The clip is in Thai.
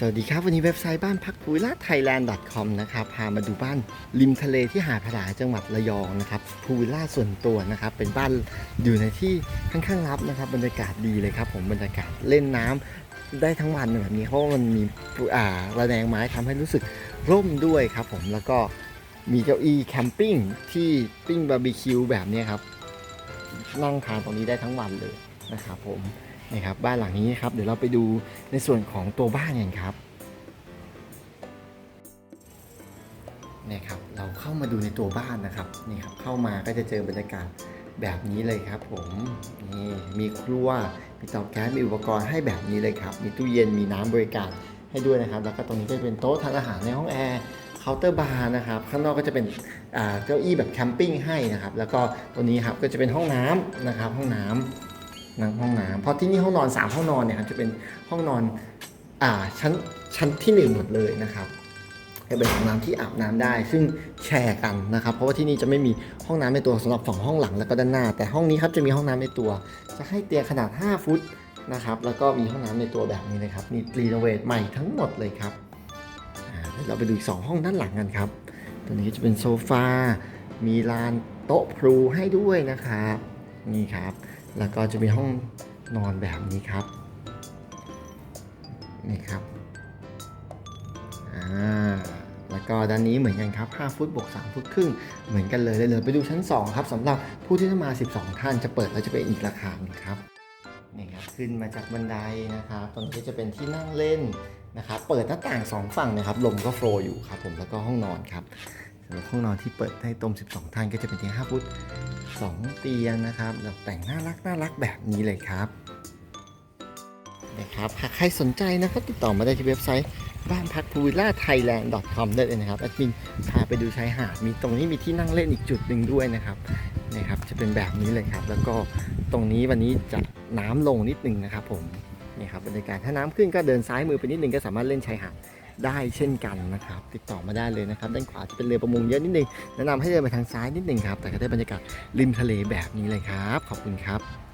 สวัสดีครับ วันนี้เว็บไซต์บ้านพักภูวิลล่าไทยแลนด์ .com นะครับพามาดูบ้านริมทะเลที่หาดผาจังหวัดระยองนะครับภูวิลล่าส่วนตัวนะครับ เป็นบ้านอยู่ในที่ค่อนข้างลับนะครับ บรรยากาศดีเลยครับผมบรรยากาศเล่นน้ำได้ทั้งวันแบบนี้เพราะว่ามันมีอ่าระแนงไม้ทำให้รู้สึกร่มด้วยครับผมแล้วก็มีเก้าอี้แคมปิ้งที่ปิ้งบาร์บีคิวแบบนี้ครับนั่งทานตรงนี้ได้ทั้งวันเลยนะครับผม นี่ครับบ้านหลังนี้ครับ เดี๋ยวเราไปดูในส่วนของตัวบ้านกันครับนี่ครับเราเข้ามาดูในตัวบ้านนะครับนี่ครับเข้ามาก็จะเจอบรรยากาศแบบนี้เลยครับผมนี่มีครัวมีเตาแก๊สมีอุปกรณ์ให้แบบนี้เลยครับ มีตู้เย็นมีน้ำบริการให้ด้วยนะครับ แล้วก็ตรงนี้ก็จะเป็นโต๊ะทานอาหารในห้องแอร์เคาน์เตอร์บาร์นะครับข้างนอกก็จะเป็นเก้าอี้แบบแคมปิ้งให้นะครับ แล้วก็ตัวนี้ครับก็จะเป็นห้องน้ำนะครับห้องน้ นั่งห้องน้ำเพราะที่นี่ห้องนอน 3 ห้องนอนเนี่ยครับจะเป็นห้องนอนอ่าชั้นชั้นที่หนึ่งหมดเลยนะครับจะเป็นห้องน้ำที่อาบน้ำได้ ซึ่งแชร์กันนะครับ เพราะว่าที่นี่จะไม่มีห้องน้ำในตัวสำหรับฝั่งห้องหลังแล้วก็ด้านหน้า แต่ห้องนี้ครับจะมีห้องน้ำในตัว จะให้เตียงขนาด 5 ฟุตนะครับ แล้วก็มีห้องน้ำในตัวแบบนี้เลยครับมีรีโนเวทใหม่ทั้งหมดเลยครับเดี๋ยวเราไปดูอีกสองห้องด้านหลังกันครับตัวนี้จะเป็นโซฟา มีลานโต๊ะพลูให้ด้วยนะครับ นี่ครับ แล้วก็จะมีห้องนอนแบบนี้ครับ นี่ครับ อ่า แล้วก็ด้านนี้เหมือนกันครับ 5 ฟุตบวก3ฟุตครึ่ง เหมือนกันเลยเลย ไปดูชั้น 2 ครับสำหรับผู้ที่จะมา 12 ท่านจะเปิดแล้วจะเป็นอีกราคาหนึ่งครับ นี่ครับ ขึ้นมาจากบันไดนะครับ ตรงนี้จะเป็นที่นั่งเล่นนะครับ เปิดหน้าต่างสองฝั่งนะครับ ลมก็โฟล์อยู่ครับผม แล้วก็ห้องนอนครับ สำหรับห้องนอนที่เปิดให้ตรง 12 ท่านก็จะเป็นเตียง 5 ฟุต 2 เตียงนะครับแบบแต่งน่ารักน่ารักแบบนี้เลยครับนะครับหากใครสนใจนะครับติดต่อมาได้ที่เว็บไซต์บ้านพักพูวิลล่าไทยแลนด์ .com ได้เลยนะครับแอดมินพาไปดูชายหาดมีตรงนี้มีที่นั่งเล่นอีกจุดหนึ่งด้วยนะครับนี่ครับจะเป็นแบบนี้เลยครับ แล้วก็ตรงนี้วันนี้จะน้ำลงนิดนึงนะครับผมนี่ครับบรรยากาศถ้าน้ำขึ้นก็เดินซ้ายมือไปนิดนึงก็สามารถเล่นชายหาด ได้เช่นกันนะครับ ติดต่อมาได้เลยนะครับด้านขวาจะเป็นเรือประมงเยอะนิดนึงแนะนำให้เดินไปทางซ้ายนิดนึงครับแต่ก็ได้บรรยากาศริมทะเลแบบนี้เลยครับ ขอบคุณครับ